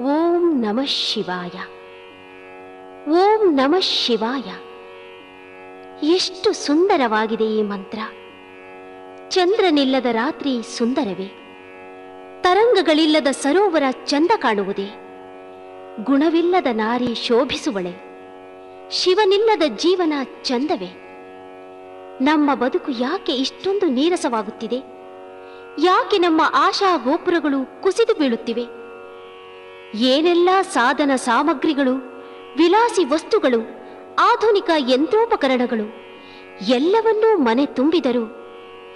ಓಂ ನಮಃ ಶಿವಾಯ. ಓಂ ನಮಃ ಶಿವಾಯ. ಎಷ್ಟು ಸುಂದರವಾಗಿದೆ ಈ ಮಂತ್ರ. ಚಂದ್ರನಿಲ್ಲದ ರಾತ್ರಿ ಸುಂದರವೇ. ತರಂಗಗಳಿಲ್ಲದ ಸರೋವರ ಚಂದ ಕಾಣುವುದೇ. ಗುಣವಿಲ್ಲದ ನಾರಿ ಶೋಭಿಸುವಳೆ. ಶಿವನಿಲ್ಲದ ಜೀವನ ಚಂದವೇ. ನಮ್ಮ ಬದುಕು ಯಾಕೆ ಇಷ್ಟೊಂದು ನೀರಸವಾಗುತ್ತಿದೆ? ಯಾಕೆ ನಮ್ಮ ಆಶಾ ಗೋಪುರಗಳು ಕುಸಿದು ಬೀಳುತ್ತಿವೆ? ಏನೆಲ್ಲ ಸಾಧನ ಸಾಮಗ್ರಿಗಳು, ವಿಲಾಸಿ ವಸ್ತುಗಳು, ಆಧುನಿಕ ಯಂತ್ರೋಪಕರಣಗಳು, ಎಲ್ಲವನ್ನೂ ಮನೆ ತುಂಬಿದರೂ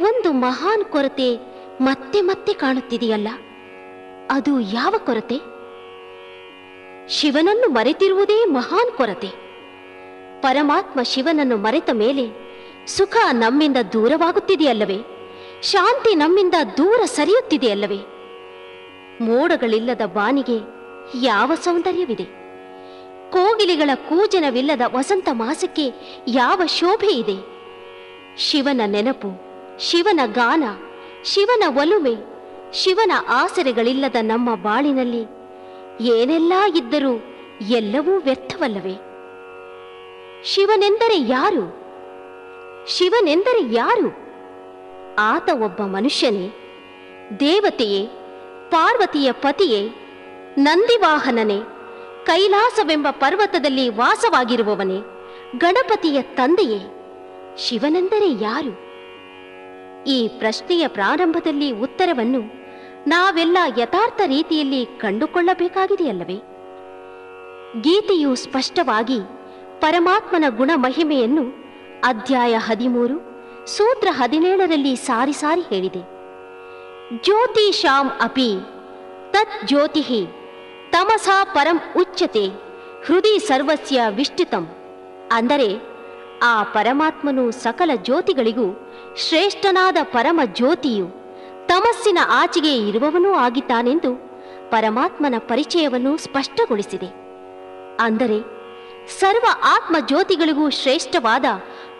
ಒಂದು ಮಹಾನ್ ಕೊರತೆ ಮತ್ತೆ ಮತ್ತೆ ಕಾಣುತ್ತಿದೆಯಲ್ಲ. ಅದು ಯಾವ ಕೊರತೆ? ಶಿವನನ್ನು ಮರೆತಿರುವುದೇ ಮಹಾನ್ ಕೊರತೆ. ಪರಮಾತ್ಮ ಶಿವನನ್ನು ಮರೆತ ಮೇಲೆ ಸುಖ ನಮ್ಮಿಂದ ದೂರವಾಗುತ್ತಿದೆಯಲ್ಲವೇ? ಶಾಂತಿ ನಮ್ಮಿಂದ ದೂರ ಸರಿಯುತ್ತಿದೆಯಲ್ಲವೇ? ಮೋಡಗಳಿಲ್ಲದ ಬಾನಿಗೆ ಯಾವ ಸೌಂದರ್ಯವಿದೆ? ಕೋಗಿಲೆಗಳ ಕೂಜನವಿಲ್ಲದ ವಸಂತ ಮಾಸಕ್ಕೆ ಯಾವ ಶೋಭೆ ಇದೆ? ಶಿವನ ನೆನಪು, ಶಿವನ ಗಾನ, ಶಿವನ ಒಲುಮೆ, ಶಿವನ ಆಸರೆಗಳಿಲ್ಲದ ನಮ್ಮ ಬಾಳಿನಲ್ಲಿ ಏನೆಲ್ಲ ಇದ್ದರೂ ಎಲ್ಲವೂ ವ್ಯರ್ಥವಲ್ಲವೇ? ಶಿವನೆಂದರೆ ಯಾರು? ಶಿವನೆಂದರೆ ಯಾರು? ಆತ ಒಬ್ಬ ಮನುಷ್ಯನೇ, ದೇವತೆಯೇ, ಪಾರ್ವತಿಯ ಪತಿಯೇ ನಂದಿವಾಹನನೇ, ಕೈಲಾಸವೆಂಬ ಪರ್ವತದಲ್ಲಿ ವಾಸವಾಗಿರುವವನೇ, ಗಣಪತಿಯ ತಂದೆಯೇ, ಶಿವನೆಂದರೆ ಯಾರು? ಈ ಪ್ರಶ್ನೆಯ ಪ್ರಾರಂಭದಲ್ಲಿ ಉತ್ತರವನ್ನು ನಾವೆಲ್ಲ ಯಥಾರ್ಥ ರೀತಿಯಲ್ಲಿ ಕಂಡುಕೊಳ್ಳಬೇಕಾಗಿದೆಯಲ್ಲವೇ? ಗೀತೆಯು ಸ್ಪಷ್ಟವಾಗಿ ಪರಮಾತ್ಮನ ಗುಣ ಮಹಿಮೆಯನ್ನು ಅಧ್ಯಾಯ ಹದಿಮೂರು, ಸೂತ್ರ ಹದಿನೇಳರಲ್ಲಿ ಸಾರಿ ಸಾರಿ ಹೇಳಿದೆ. ಜ್ಯೋತಿಷಾಂ ಅಪಿ, ತತ್ ಜ್ಯೋತಿ ತಮಸಾ ಪರಂ ಉಚ್ಯತೆ, ಹೃದಯ ಸರ್ವಸ್ಯ ವಿಷ್ಟಿತಂ ಅಂದರೆ, ಆ ಪರಮಾತ್ಮನು ಸಕಲ ಜ್ಯೋತಿಗಳಿಗೂ ಶ್ರೇಷ್ಠನಾದ ಪರಮ ಜ್ಯೋತಿಯು ತಮಸ್ಸಿನ ಆಚೆಗೆ ಇರುವವನೂ ಆಗಿದ್ದಾನೆಂದು ಪರಮಾತ್ಮನ ಪರಿಚಯವನ್ನು ಸ್ಪಷ್ಟಗೊಳಿಸಿದೆ. ಅಂದರೆ, ಸರ್ವ ಆತ್ಮ ಜ್ಯೋತಿಗಳಿಗೂ ಶ್ರೇಷ್ಠವಾದ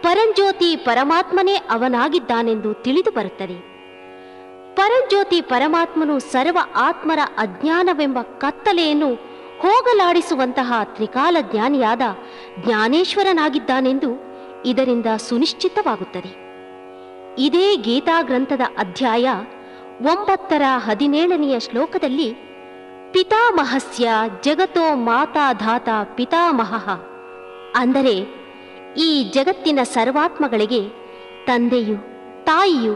ಪರಂಜ್ಯೋತಿ ಪರಮಾತ್ಮನೇ ಅವನಾಗಿದ್ದಾನೆಂದು ತಿಳಿದು ಬರುತ್ತದೆ. ಪರಂಜ್ಯೋತಿ ಪರಮಾತ್ಮನು ಸರ್ವ ಆತ್ಮರ ಅಜ್ಞಾನವೆಂಬ ಕತ್ತಲೆಯನ್ನು ಹೋಗಲಾಡಿಸುವಂತಹ ತ್ರಿಕಾಲ ಜ್ಞಾನಿಯಾದ ಜ್ಞಾನೇಶ್ವರನಾಗಿದ್ದಾನೆಂದು ಇದರಿಂದ ಸುನಿಶ್ಚಿತವಾಗುತ್ತದೆ. ಇದೇ ಗೀತಾ ಗ್ರಂಥದ ಅಧ್ಯಾಯ ಒಂಬತ್ತರ ಹದಿನೇಳನೆಯ ಶ್ಲೋಕದಲ್ಲಿ ಪಿತಾಮಹಸ್ಯ ಜಗತೋ ಮಾತಾಧಾತ ಪಿತಾಮಹ. ಅಂದರೆ ಈ ಜಗತ್ತಿನ ಸರ್ವಾತ್ಮಗಳಿಗೆ ತಂದೆಯು ತಾಯಿಯು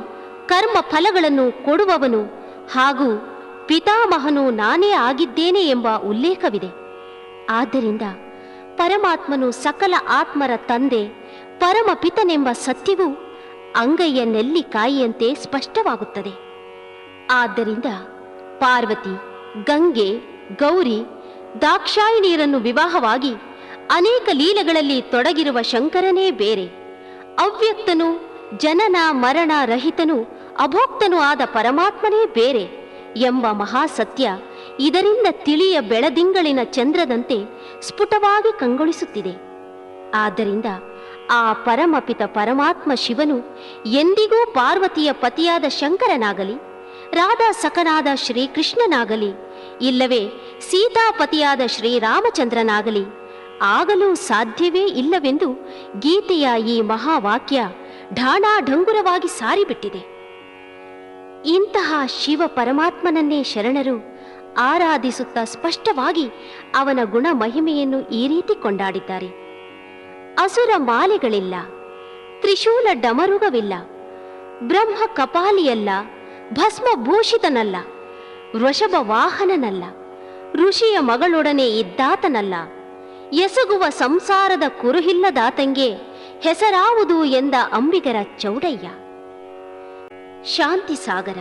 ಕರ್ಮ ಫಲಗಳನ್ನು ಕೊಡುವವನು ಹಾಗೂ ಪಿತಾಮಹನು ನಾನೇ ಆಗಿದ್ದೇನೆ ಎಂಬ ಉಲ್ಲೇಖವಿದೆ. ಆದ್ದರಿಂದ ಪರಮಾತ್ಮನು ಸಕಲ ಆತ್ಮರ ತಂದೆ, ಪರಮಪಿತನೆಂಬ ಸತ್ಯವು ಅಂಗೈಯ ನೆಲ್ಲಿಕಾಯಿಯಂತೆ ಸ್ಪಷ್ಟವಾಗುತ್ತದೆ. ಆದ್ದರಿಂದ ಪಾರ್ವತಿ, ಗಂಗೆ, ಗೌರಿ ದಾಕ್ಷಾಯಿಣಿಯರನ್ನು ವಿವಾಹವಾಗಿ ಅನೇಕ ಲೀಲೆಗಳಲ್ಲಿ ತೊಡಗಿರುವ ಶಂಕರನೇ ಬೇರೆ. ಅವ್ಯಕ್ತನು, ಜನನ ಮರಣ ರಹಿತನು ಅಭೋಕ್ತನೂ ಆದ ಪರಮಾತ್ಮನೇ ಬೇರೆ ಎಂಬ ಮಹಾಸತ್ಯ ಇದರಿಂದ ತಿಳಿಯ ಬೆಳದಿಂಗಳಿನ ಚಂದ್ರದಂತೆ ಸ್ಫುಟವಾಗಿ ಕಂಗೊಳಿಸುತ್ತಿದೆ. ಆದ್ದರಿಂದ ಆ ಪರಮಪಿತ ಪರಮಾತ್ಮ ಶಿವನು ಎಂದಿಗೂ ಪಾರ್ವತಿಯ ಪತಿಯಾದ ಶಂಕರನಾಗಲಿ ರಾಧಾ ಸಖನಾದ ಶ್ರೀಕೃಷ್ಣನಾಗಲಿ, ಇಲ್ಲವೇ ಸೀತಾಪತಿಯಾದ ಶ್ರೀರಾಮಚಂದ್ರನಾಗಲಿ ಆಗಲೂ ಸಾಧ್ಯವೇ ಇಲ್ಲವೆಂದು ಗೀತೆಯ ಈ ಮಹಾವಾಕ್ಯ ಢಾಣಾಢಂಗುರವಾಗಿ ಸಾರಿಬಿಟ್ಟಿದೆ. ಇಂತಹ ಶಿವ ಪರಮಾತ್ಮನನ್ನೇ ಶರಣರು ಆರಾಧಿಸುತ್ತಾ ಸ್ಪಷ್ಟವಾಗಿ ಅವನ ಗುಣ ಮಹಿಮೆಯನ್ನು ಈ ರೀತಿ ಕೊಂಡಾಡಿದ್ದಾರೆ. ಅಸುರ ಮಾಲೆಗಳಿಲ್ಲ, ತ್ರಿಶೂಲ ಡಮರುಗವಿಲ್ಲ, ಬ್ರಹ್ಮ ಕಪಾಲಿಯಲ್ಲ ಭಸ್ಮಭೂಷಿತನಲ್ಲ ವೃಷಭ ವಾಹನನಲ್ಲ, ಋಷಿಯ ಮಗಳೊಡನೆ ಇದ್ದಾತನಲ್ಲ, ಎಸಗುವ ಸಂಸಾರದ ಕುರುಹಿಲ್ಲದಾತಂಗೆ ಹೆಸರಾವುದು ಎಂದ ಅಂಬಿಗರ ಚೌಡಯ್ಯ. ಶಾಂತಿ ಸಾಗರ,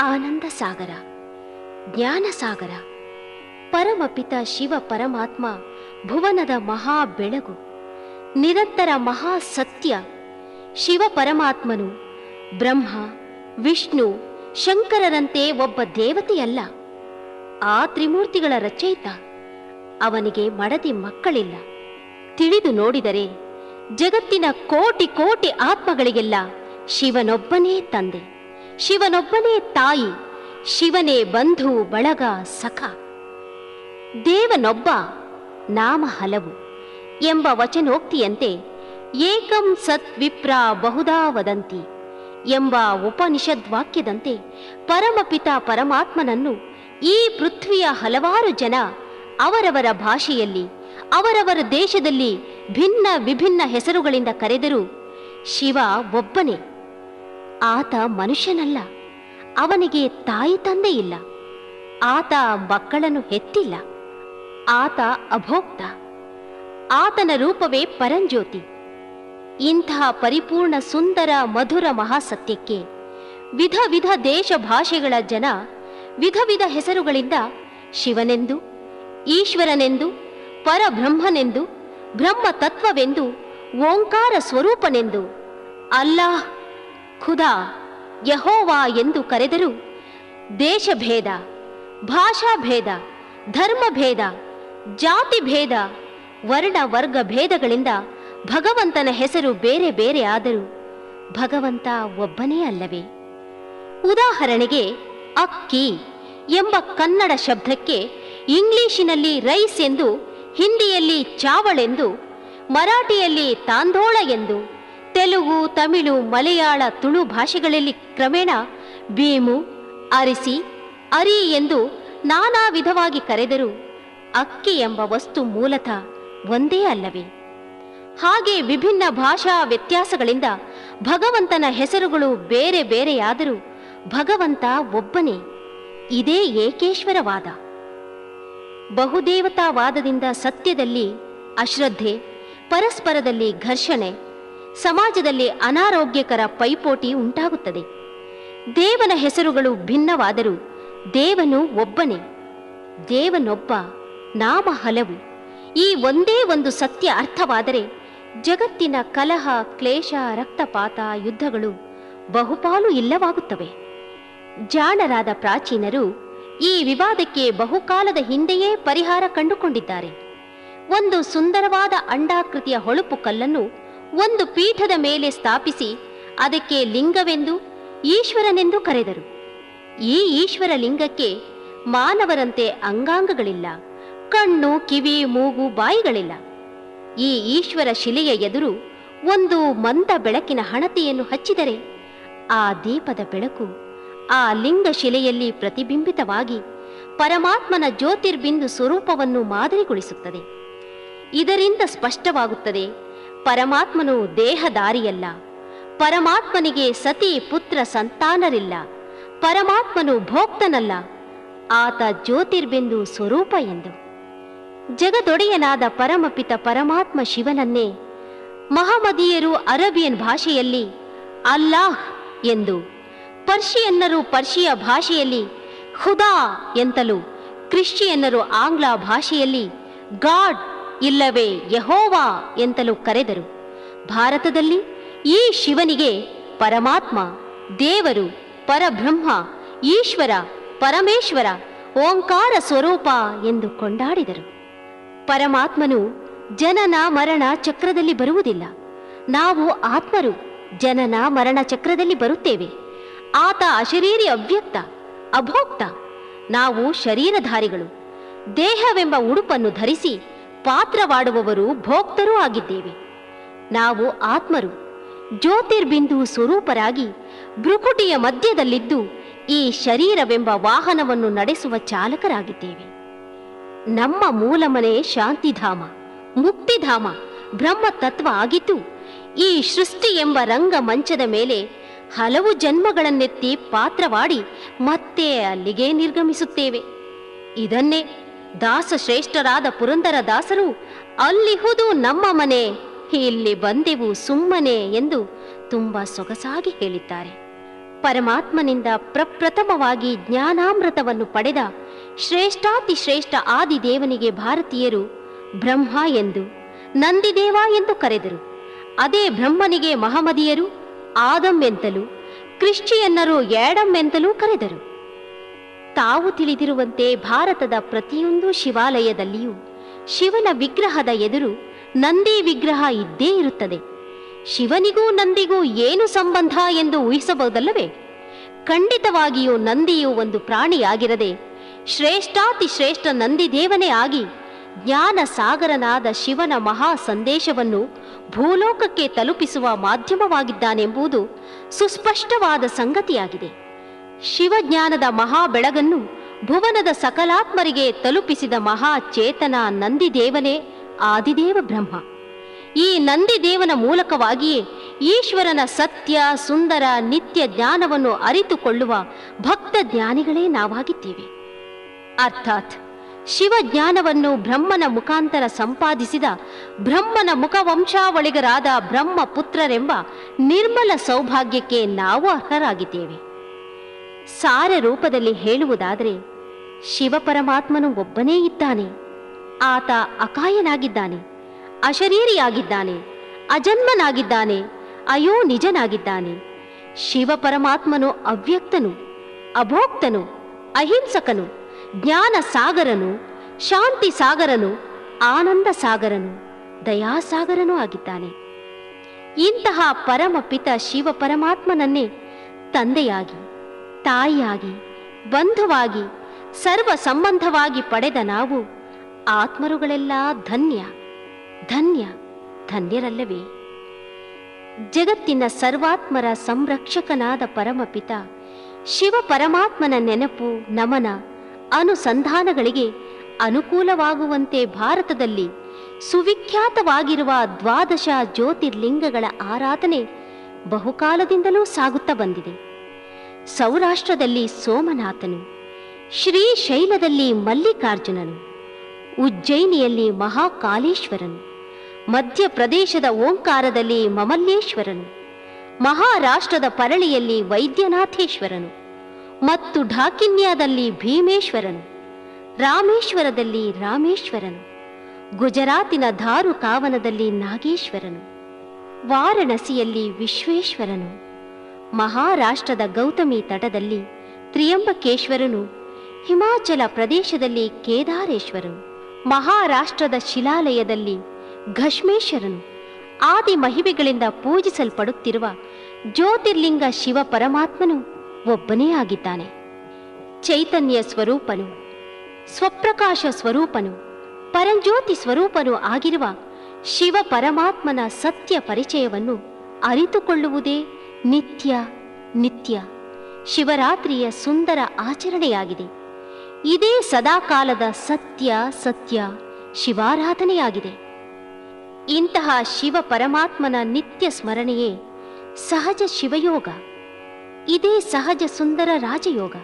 ಆನಂದ ಸಾಗರ, ಜ್ಞಾನ ಸಾಗರ, ಪರಮಪಿತ ಶಿವ ಪರಮಾತ್ಮ, ಭುವನದ ಮಹಾ ಬೆಳಗು, ನಿರಂತರ ಮಹಾ ಸತ್ಯ, ಶಿವ ಪರಮಾತ್ಮನು, ಬ್ರಹ್ಮ, ವಿಷ್ಣು, ಶಂಕರರಂತೆ ಒಬ್ಬ ದೇವತೆಯಲ್ಲ. ಆ ತ್ರಿಮೂರ್ತಿಗಳ ರಚಯಿತ, ಅವನಿಗೆ ಮಡದಿ ಮಕ್ಕಳಿಲ್ಲ. ತಿಳಿದು ನೋಡಿದರೆ ಜಗತ್ತಿನ ಕೋಟಿ ಕೋಟಿ ಆತ್ಮಗಳಿಗೆಲ್ಲ ಶಿವನೊಬ್ಬನೇ ತಂದೆ, ಶಿವನೊಬ್ಬನೇ ತಾಯಿ, ಶಿವನೇ ಬಂಧು, ಬಳಗ, ಸಖ. ದೇವನೊಬ್ಬ ನಾಮ ಹಲವು ಎಂಬ ವಚನೋಕ್ತಿಯಂತೆ ಏಕಂ ಸತ್ ವಿಪ್ರ ಬಹುದಾ ವದಂತಿ ಎಂಬ ಉಪನಿಷದ್ವಾಕ್ಯದಂತೆ ಪರಮಪಿತ ಪರಮಾತ್ಮನನ್ನು ಈ ಪೃಥ್ವಿಯ ಹಲವಾರು ಜನ ಅವರವರ ಭಾಷೆಯಲ್ಲಿ, ಅವರವರ ದೇಶದಲ್ಲಿ ಭಿನ್ನ ವಿಭಿನ್ನ ಹೆಸರುಗಳಿಂದ ಕರೆದರೂ ಶಿವ ಒಬ್ಬನೇ. ಆತ ಮನುಷ್ಯನಲ್ಲ, ಅವನಿಗೆ ತಾಯಿ ತಂದೆ ಇಲ್ಲ. ಆತ ಮಕ್ಕಳನ್ನು ಹೆತ್ತಿಲ್ಲ. ಆತ ಅಭೋಕ್ತ. ಆತನ ರೂಪವೇ ಪರಂಜ್ಯೋತಿ. ಇಂತಹ ಪರಿಪೂರ್ಣ ಸುಂದರ, ಮಧುರ ಮಹಾಸತ್ಯಕ್ಕೆ ವಿಧ ವಿಧ ದೇಶ ಭಾಷೆಗಳ ಜನ ವಿಧ ವಿಧ ಹೆಸರುಗಳಿಂದ ಶಿವನೆಂದು, ಈಶ್ವರನೆಂದು, ಪರಬ್ರಹ್ಮನೆಂದು ಬ್ರಹ್ಮ ತತ್ವವೆಂದು ಓಂಕಾರ ಸ್ವರೂಪನೆಂದು, ಅಲ್ಲಾಹ್ ಖುದಾ ಯಹೋವಾ ಎಂದು ಕರೆದರೂ ದೇಶಭೇದ, ಭಾಷಾಭೇದ, ಧರ್ಮಭೇದ ಜಾತಿ ಭೇದ ವರ್ಣ ವರ್ಗ ಭೇದಗಳಿಂದ ಭಗವಂತನ ಹೆಸರು ಬೇರೆ ಬೇರೆ ಆದರೂ ಭಗವಂತ ಒಬ್ಬನೇ ಅಲ್ಲವೇ? ಉದಾಹರಣೆಗೆ ಅಕ್ಕಿ ಎಂಬ ಕನ್ನಡ ಶಬ್ದಕ್ಕೆ ಇಂಗ್ಲಿಶಿನಲ್ಲಿ ರೈಸ್ ಎಂದು, ಹಿಂದಿಯಲ್ಲಿ ಚಾವಳೆಂದು, ಮರಾಠಿಯಲ್ಲಿ ತಾಂದೋಳ ಎಂದು ತೆಲುಗು, ತಮಿಳು, ಮಲಯಾಳ, ತುಳು ಭಾಷೆಗಳಲ್ಲಿ ಕ್ರಮೇಣ ಭೀಮು, ಅರಿಸಿ, ಅರಿ ಎಂದು ನಾನಾ ವಿಧವಾಗಿ ಕರೆದರೂ ಅಕ್ಕಿ ಎಂಬ ವಸ್ತು ಮೂಲತಃ ಒಂದೇ ಅಲ್ಲವೇ? ಹಾಗೆ ವಿಭಿನ್ನ ಭಾಷಾ ವ್ಯತ್ಯಾಸಗಳಿಂದ ಭಗವಂತನ ಹೆಸರುಗಳು ಬೇರೆ ಬೇರೆಯಾದರೂ ಭಗವಂತ ಒಬ್ಬನೇ, ಇದೇ ಏಕೇಶ್ವರವಾದ. ಬಹುದೇವತಾವಾದದಿಂದ ಸತ್ಯದಲ್ಲಿ ಅಶ್ರದ್ಧೆ, ಪರಸ್ಪರದಲ್ಲಿ ಘರ್ಷಣೆ ಸಮಾಜದಲ್ಲಿ ಅನಾರೋಗ್ಯಕರ ಪೈಪೋಟಿ ಉಂಟಾಗುತ್ತದೆ. ದೇವನ ಹೆಸರುಗಳು ಭಿನ್ನವಾದರೂ ದೇವನು ಒಬ್ಬನೇ. ದೇವನೊಬ್ಬ, ನಾಮ ಹಲವು. ಈ ಒಂದೇ ಒಂದು ಸತ್ಯ ಅರ್ಥವಾದರೆ ಜಗತ್ತಿನ ಕಲಹ, ಕ್ಲೇಶ, ರಕ್ತಪಾತ, ಯುದ್ಧಗಳು ಬಹುಪಾಲು ಇಲ್ಲವಾಗುತ್ತವೆ. ಜಾಣರಾದ ಪ್ರಾಚೀನರು ಈ ವಿವಾದಕ್ಕೆ ಬಹುಕಾಲದ ಹಿಂದೆಯೇ ಪರಿಹಾರ ಕಂಡುಕೊಂಡಿದ್ದಾರೆ. ಒಂದು ಸುಂದರವಾದ ಅಂಡಾಕೃತಿಯ ಹೊಳಪು ಕಲ್ಲನ್ನು ಒಂದು ಪೀಠದ ಮೇಲೆ ಸ್ಥಾಪಿಸಿ ಅದಕ್ಕೆ ಲಿಂಗವೆಂದು ಈಶ್ವರನೆಂದು ಕರೆದರು. ಈ ಈಶ್ವರ ಲಿಂಗಕ್ಕೆ ಮಾನವರಂತೆ ಅಂಗಾಂಗಗಳಿಲ್ಲ, ಕಣ್ಣು, ಕಿವಿ, ಮೂಗು, ಬಾಯಿಗಳಿಲ್ಲ. ಈ ಈಶ್ವರ ಶಿಲೆಯ ಎದುರು ಒಂದು ಮಂದ ಬೆಳಕಿನ ಹಣತೆಯನ್ನು ಹಚ್ಚಿದರೆ ಆ ದೀಪದ ಬೆಳಕು ಆ ಲಿಂಗ ಶಿಲೆಯಲ್ಲಿ ಪ್ರತಿಬಿಂಬಿತವಾಗಿ ಪರಮಾತ್ಮನ ಜ್ಯೋತಿರ್ಬಿಂದು ಸ್ವರೂಪವನ್ನು ಮಾದರಿಗೊಳಿಸುತ್ತದೆ. ಇದರಿಂದ ಸ್ಪಷ್ಟವಾಗುತ್ತದೆ ಪರಮಾತ್ಮನು ದೇಹದಾರಿಯಲ್ಲ. ಪರಮಾತ್ಮನಿಗೆ ಸತಿ ಪುತ್ರ ಸಂತಾನರಿಲ್ಲ. ಪರಮಾತ್ಮನು ಭೋಕ್ತನಲ್ಲ. ಆತ ಜ್ಯೋತಿರ್ಬಿಂದು ಸ್ವರೂಪ ಎಂದು. ಜಗದೊಡೆಯನಾದ ಪರಮಪಿತ ಪರಮಾತ್ಮ ಶಿವನನ್ನೇ ಮಹಮದೀಯರು ಅರಬಿಯನ್ ಭಾಷೆಯಲ್ಲಿ ಅಲ್ಲಾಹ್ ಎಂದು, ಪರ್ಷಿಯನ್ನರು ಪರ್ಷಿಯ ಭಾಷೆಯಲ್ಲಿ ಖುದಾ ಎಂತಲೂ, ಕ್ರಿಶ್ಚಿಯನ್ನರು ಆಂಗ್ಲ ಭಾಷೆಯಲ್ಲಿ ಗಾಡ್ ಇಲ್ಲವೇ ಯಹೋವಾ ಎಂತಲೂ ಕರೆದರು. ಭಾರತದಲ್ಲಿ ಈ ಶಿವನಿಗೆ ಪರಮಾತ್ಮ, ದೇವರು ಪರಬ್ರಹ್ಮ, ಈಶ್ವರ ಪರಮೇಶ್ವರ, ಓಂಕಾರ ಸ್ವರೂಪ ಎಂದು ಕೊಂಡಾಡಿದರು. ಪರಮಾತ್ಮನು ಜನನ ಮರಣ ಚಕ್ರದಲ್ಲಿ ಬರುವುದಿಲ್ಲ. ನಾವು ಆತ್ಮರು ಜನನ ಮರಣ ಚಕ್ರದಲ್ಲಿ ಬರುತ್ತೇವೆ. ಆತ ಅಶರೀರಿ ಅವ್ಯಕ್ತ, ಅಭೋಕ್ತ. ನಾವು ಶರೀರಧಾರಿಗಳು. ದೇಹವೆಂಬ ಉಡುಪನ್ನು ಧರಿಸಿ ಪಾತ್ರವಾಡುವವರು ಭೋಕ್ತರೂ ಆಗಿದ್ದೇವೆ. ನಾವು ಆತ್ಮರು, ಜ್ಯೋತಿರ್ಬಿಂದು ಸ್ವರೂಪರಾಗಿ ಭ್ರುಕುಟಿಯ ಮಧ್ಯದಲ್ಲಿದ್ದು ಈ ಶರೀರವೆಂಬ ವಾಹನವನ್ನು ನಡೆಸುವ ಚಾಲಕರಾಗಿದ್ದೇವೆ. ನಮ್ಮ ಮೂಲಮನೆ ಶಾಂತಿಧಾಮ, ಮುಕ್ತಿಧಾಮ ಬ್ರಹ್ಮ ತತ್ವ ಆಗಿದ್ದು, ಈ ಸೃಷ್ಟಿ ಎಂಬ ರಂಗ ಮಂಚದ ಮೇಲೆ ಹಲವು ಜನ್ಮಗಳನ್ನೆತ್ತಿ ಪಾತ್ರವಾಡಿ ಮತ್ತೆ ಅಲ್ಲಿಗೆ ನಿರ್ಗಮಿಸುತ್ತೇವೆ. ಇದನ್ನೇ ದಾಸಶ್ರೇಷ್ಠರಾದ ಪುರಂದರ ದಾಸರು ಅಲ್ಲಿಹುದು ನಮ್ಮ ಮನೆ, ಇಲ್ಲಿ ಬಂದೆವು ಸುಮ್ಮನೆ ಎಂದು ತುಂಬ ಸೊಗಸಾಗಿ ಹೇಳಿದ್ದಾರೆ. ಪರಮಾತ್ಮನಿಂದ ಪ್ರಪ್ರಥಮವಾಗಿ ಜ್ಞಾನಾಮೃತವನ್ನು ಪಡೆದ ಶ್ರೇಷ್ಠಾತಿ ಶ್ರೇಷ್ಠ ಆದಿದೇವನಿಗೆ ಭಾರತೀಯರು ಬ್ರಹ್ಮ ಎಂದು, ನಂದಿದೇವ ಎಂದು ಕರೆದರು. ಅದೇ ಬ್ರಹ್ಮನಿಗೆ ಮಹಮದಿಯರು ಆದಂ ಎಂತಲೂ, ಕ್ರಿಶ್ಚಿಯನ್ನರು ಏಡಂ ಎಂತಲೂ ಕರೆದರು. ತಾವು ತಿಳಿದಿರುವಂತೆ ಭಾರತದ ಪ್ರತಿಯೊಂದು ಶಿವಾಲಯದಲ್ಲಿಯೂ ಶಿವನ ವಿಗ್ರಹದ ಎದುರು ನಂದಿ ವಿಗ್ರಹ ಇದ್ದೇ ಇರುತ್ತದೆ. ಶಿವನಿಗೂ ನಂದಿಗೂ ಏನು ಸಂಬಂಧ ಎಂದು ಊಹಿಸಬಹುದಲ್ಲವೇ? ಖಂಡಿತವಾಗಿಯೂ ನಂದಿಯು ಒಂದು ಪ್ರಾಣಿಯಾಗಿರದೆ ಶ್ರೇಷ್ಠಾತಿ ಶ್ರೇಷ್ಠ ನಂದಿದೇವನೇ ಆಗಿ ಜ್ಞಾನ ಸಾಗರನಾದ ಶಿವನ ಮಹಾ ಸಂದೇಶವನ್ನು ಭೂಲೋಕಕ್ಕೆ ತಲುಪಿಸುವ ಮಾಧ್ಯಮವಾಗಿದ್ದಾನೆಂಬುದು ಸುಸ್ಪಷ್ಟವಾದ ಸಂಗತಿಯಾಗಿದೆ. ಶಿವಜ್ಞಾನದ ಮಹಾ ಬೆಳಗನ್ನು ಭುವನದ ಸಕಲಾತ್ಮರಿಗೆ ತಲುಪಿಸಿದ ಮಹಾಚೇತನ ನಂದಿದೇವನೇ ಆದಿದೇವ ಬ್ರಹ್ಮ. ಈ ನಂದಿದೇವನ ಮೂಲಕವಾಗಿಯೇ ಈಶ್ವರನ ಸತ್ಯ, ಸುಂದರ, ನಿತ್ಯ ಜ್ಞಾನವನ್ನು ಅರಿತುಕೊಳ್ಳುವ ಭಕ್ತ ಜ್ಞಾನಿಗಳೇ ನಾವಾಗಿದ್ದೇವೆ. ಅರ್ಥಾತ್ ಶಿವಜ್ಞಾನವನ್ನು ಬ್ರಹ್ಮನ ಮುಖಾಂತರ ಸಂಪಾದಿಸಿದ ಬ್ರಹ್ಮನ ಮುಖವಂಶಾವಳಿಗರಾದ ಬ್ರಹ್ಮಪುತ್ರರೆಂಬ ನಿರ್ಮಲ ಸೌಭಾಗ್ಯಕ್ಕೆ ನಾವು ಅರ್ಹರಾಗಿದ್ದೇವೆ. ಸಾರ ರೂಪದಲ್ಲಿ ಹೇಳುವುದಾದರೆ ಶಿವಪರಮಾತ್ಮನು ಒಬ್ಬನೇ ಇದ್ದಾನೆ. ಆತ ಅಕಾಯನಾಗಿದ್ದಾನೆ, ಅಶರೀರಿಯಾಗಿದ್ದಾನೆ, ಅಜನ್ಮನಾಗಿದ್ದಾನೆ, ಅಯೋ ನಿಜನಾಗಿದ್ದಾನೆ. ಶಿವಪರಮಾತ್ಮನು ಅವ್ಯಕ್ತನು, ಅಭೋಕ್ತನು, ಅಹಿಂಸಕನು ಜ್ಞಾನ ಸಾಗರನು ಶಾಂತಿ ಸಾಗರನು ಆನಂದ ಸಾಗರನು ದಯಾಸಾಗರನೂ ಆಗಿದ್ದಾನೆ. ಇಂತಹ ಪರಮಪಿತ ಶಿವ ಪರಮಾತ್ಮನನ್ನೇ ತಂದೆಯಾಗಿ ತಾಯಿಯಾಗಿ, ಬಂಧುವಾಗಿ, ಸರ್ವ ಸಂಬಂಧವಾಗಿ ಪಡೆದ ನಾವು ಆತ್ಮರುಗಳೆಲ್ಲ ಧನ್ಯ ಧನ್ಯ, ಧನ್ಯರಲ್ಲವೇ. ಜಗತ್ತಿನ ಸರ್ವಾತ್ಮರ ಸಂರಕ್ಷಕನಾದ ಪರಮಪಿತ, ಶಿವ ಪರಮಾತ್ಮನ ನೆನಪು, ನಮನ, ಅನುಸಂಧಾನಗಳಿಗೆ ಅನುಕೂಲವಾಗುವಂತೆ ಭಾರತದಲ್ಲಿ ಸುವಿಖ್ಯಾತವಾಗಿರುವ ದ್ವಾದಶ ಜ್ಯೋತಿರ್ಲಿಂಗಗಳ ಆರಾಧನೆ ಬಹುಕಾಲದಿಂದಲೂ ಸಾಗುತ್ತಾ ಬಂದಿದೆ. ಸೌರಾಷ್ಟ್ರದಲ್ಲಿ ಸೋಮನಾಥನು, ಶ್ರೀಶೈಲದಲ್ಲಿ ಮಲ್ಲಿಕಾರ್ಜುನನು, ಉಜ್ಜಯಿನಿಯಲ್ಲಿ ಮಹಾಕಾಲೇಶ್ವರನು ಮಧ್ಯಪ್ರದೇಶದ ಓಂಕಾರದಲ್ಲಿ ಮಮಲ್ಲೇಶ್ವರನು, ಮಹಾರಾಷ್ಟ್ರದ ಪರಳಿಯಲ್ಲಿ ವೈದ್ಯನಾಥೇಶ್ವರನು ಮತ್ತು ಢಾಕಿನ್ಯಾದಲ್ಲಿ ಭೀಮೇಶ್ವರನು, ರಾಮೇಶ್ವರದಲ್ಲಿ ರಾಮೇಶ್ವರನು, ಗುಜರಾತಿನ ಧಾರುಕಾವನದಲ್ಲಿ ನಾಗೇಶ್ವರನು, ವಾರಣಸಿಯಲ್ಲಿ ವಿಶ್ವೇಶ್ವರನು. ಮಹಾರಾಷ್ಟ್ರದ ಗೌತಮಿ ತಟದಲ್ಲಿ ತ್ರಿಯಂಬಕೇಶ್ವರನು ಹಿಮಾಚಲ ಪ್ರದೇಶದಲ್ಲಿ ಕೇದಾರೇಶ್ವರನು, ಮಹಾರಾಷ್ಟ್ರದ ಶಿಲಾಲಯದಲ್ಲಿ ಘಷ್ಮೇಶ್ವರನು ಆದಿ ಮಹಿಮೆಗಳಿಂದ ಪೂಜಿಸಲ್ಪಡುತ್ತಿರುವ ಜ್ಯೋತಿರ್ಲಿಂಗ ಶಿವ ಪರಮಾತ್ಮನು ಒಬ್ಬನೇ ಆಗಿದ್ದಾನೆ. ಚೈತನ್ಯ ಸ್ವರೂಪನು, ಸ್ವಪ್ರಕಾಶ ಸ್ವರೂಪನು, ಪರಂಜ್ಯೋತಿ ಸ್ವರೂಪನು ಆಗಿರುವ ಶಿವ ಪರಮಾತ್ಮನ ಸತ್ಯ ಪರಿಚಯವನ್ನು ಅರಿತುಕೊಳ್ಳುವುದೇ ನಿತ್ಯ ನಿತ್ಯ ಶಿವರಾತ್ರಿಯ ಸುಂದರ ಆಚರಣೆಯಾಗಿದೆ. ಇದೇ ಸದಾಕಾಲದ ಸತ್ಯ ಸತ್ಯ ಶಿವಾರಾಧನೆಯಾಗಿದೆ. ಇಂತಹ ಶಿವ ಪರಮಾತ್ಮನ ನಿತ್ಯ ಸ್ಮರಣೆಯೇ ಸಹಜ ಶಿವಯೋಗ. ಇದೇ ಸಹಜ ಸುಂದರ ರಾಜಯೋಗ.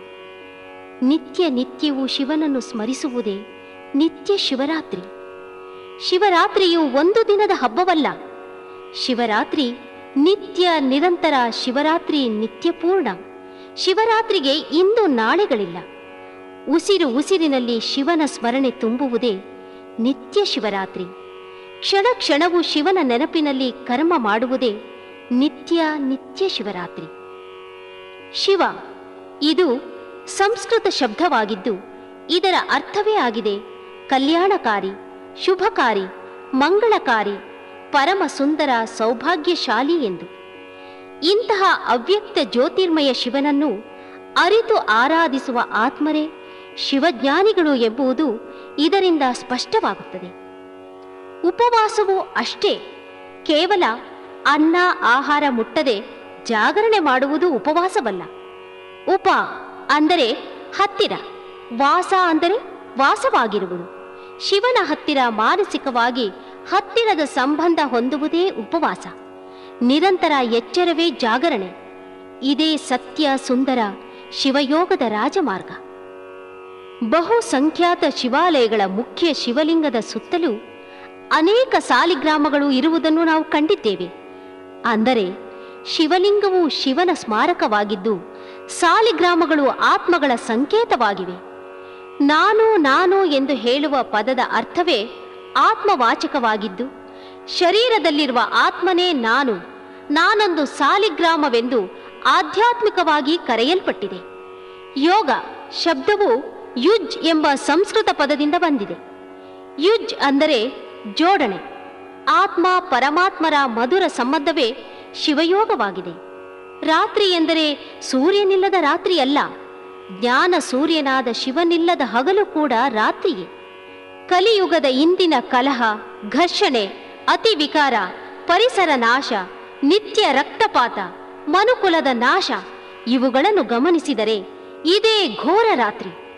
ನಿತ್ಯ ನಿತ್ಯವೂ ಶಿವನನ್ನು ಸ್ಮರಿಸುವುದೇ ನಿತ್ಯ ಶಿವರಾತ್ರಿ. ಶಿವರಾತ್ರಿಯು ಒಂದು ದಿನದ ಹಬ್ಬವಲ್ಲ. ಶಿವರಾತ್ರಿ ನಿತ್ಯ ನಿರಂತರ ಶಿವರಾತ್ರಿ ನಿತ್ಯಪೂರ್ಣ ಶಿವರಾತ್ರಿಗೆ ಇಂದು ನಾಳೆಗಳಿಲ್ಲ. ಉಸಿರು ಉಸಿರಿನಲ್ಲಿ ಶಿವನ ಸ್ಮರಣೆ ತುಂಬುವುದೇ ನಿತ್ಯ ಶಿವರಾತ್ರಿ. ಕ್ಷಣ ಕ್ಷಣವು ಶಿವನ ನೆನಪಿನಲ್ಲಿ ಕರ್ಮ ಮಾಡುವುದೇ ನಿತ್ಯ ನಿತ್ಯ ಶಿವರಾತ್ರಿ. ಶಿವ, ಇದು ಸಂಸ್ಕೃತ ಶಬ್ದವಾಗಿದ್ದು ಇದರ ಅರ್ಥವೇ ಆಗಿದೆ ಕಲ್ಯಾಣಕಾರಿ, ಶುಭಕಾರಿ, ಮಂಗಳಕಾರಿ ಪರಮ ಸುಂದರ ಸೌಭಾಗ್ಯಶಾಲಿ ಎಂದು. ಇಂತಹ ಅವ್ಯಕ್ತ ಜ್ಯೋತಿರ್ಮಯ ಶಿವನನ್ನು ಅರಿತು ಆರಾಧಿಸುವ ಆತ್ಮರೇ ಶಿವಜ್ಞಾನಿಗಳು ಎಂಬುದು ಇದರಿಂದ ಸ್ಪಷ್ಟವಾಗುತ್ತದೆ. ಉಪವಾಸವು ಅಷ್ಟೇ, ಕೇವಲ ಅನ್ನ, ಆಹಾರ ಮುಟ್ಟದೆ ಜಾಗರಣೆ ಮಾಡುವುದು ಉಪವಾಸವಲ್ಲ. ಉಪ ಅಂದರೆ ಹತ್ತಿರ, ವಾಸ ಅಂದರೆ ವಾಸವಾಗಿರುವುದು. ಶಿವನ ಹತ್ತಿರ ಮಾನಸಿಕವಾಗಿ ಹತ್ತಿರದ ಸಂಬಂಧ ಹೊಂದುವುದೇ ಉಪವಾಸ. ನಿರಂತರ ಎಚ್ಚರವೇ ಜಾಗರಣೆ. ಇದೇ ಸತ್ಯ ಸುಂದರ ಶಿವಯೋಗದ ರಾಜಮಾರ್ಗ. ಬಹು ಸಂಖ್ಯಾತ ಶಿವಾಲಯಗಳ ಮುಖ್ಯ ಶಿವಲಿಂಗದ ಸುತ್ತಲೂ ಅನೇಕ ಸಾಲಿಗ್ರಾಮಗಳು ಇರುವುದನ್ನು ನಾವು ಕಂಡಿದ್ದೇವೆ. ಅಂದರೆ ಶಿವಲಿಂಗವು ಶಿವನ ಸ್ಮಾರಕವಾಗಿದ್ದು, ಸಾಲಿಗ್ರಾಮಗಳು ಆತ್ಮಗಳ ಸಂಕೇತವಾಗಿವೆ. ನಾನು ನಾನು ಎಂದು ಹೇಳುವ ಪದದ ಅರ್ಥವೇ ಆತ್ಮವಾಚಕವಾಗಿದ್ದು, ಶರೀರದಲ್ಲಿರುವ ಆತ್ಮನೇ ನಾನು, ನಾನೊಂದು ಸಾಲಿಗ್ರಾಮವೆಂದು ಆಧ್ಯಾತ್ಮಿಕವಾಗಿ ಕರೆಯಲ್ಪಟ್ಟಿದೆ. ಯೋಗ ಶಬ್ದವು ಯುಜ್ ಎಂಬ ಸಂಸ್ಕೃತ ಪದದಿಂದ ಬಂದಿದೆ. ಯುಜ್ ಅಂದರೆ ಜೋಡಣೆ, ಆತ್ಮ ಪರಮಾತ್ಮರ ಮಧುರ ಸಂಬಂಧವೇ ಶಿವಯೋಗವಾಗಿದೆ. ರಾತ್ರಿ ಎಂದರೆ ಸೂರ್ಯನಿಲ್ಲದ ರಾತ್ರಿಯಲ್ಲ, ಜ್ಞಾನ ಸೂರ್ಯನಾದ ಶಿವನಿಲ್ಲದ ಹಗಲು ಕೂಡ ರಾತ್ರಿಯೇ. ಕಲಿಯುಗದ ಇಂದಿನ ಕಲಹ, ಘರ್ಷಣೆ, ಅತಿ ವಿಕಾರ, ಪರಿಸರ ನಾಶ, ನಿತ್ಯ ರಕ್ತಪಾತ, ಮನುಕುಲದ ನಾಶ, ಇವುಗಳನ್ನು ಗಮನಿಸಿದರೆ ಇದೇ ಘೋರ ರಾತ್ರಿ.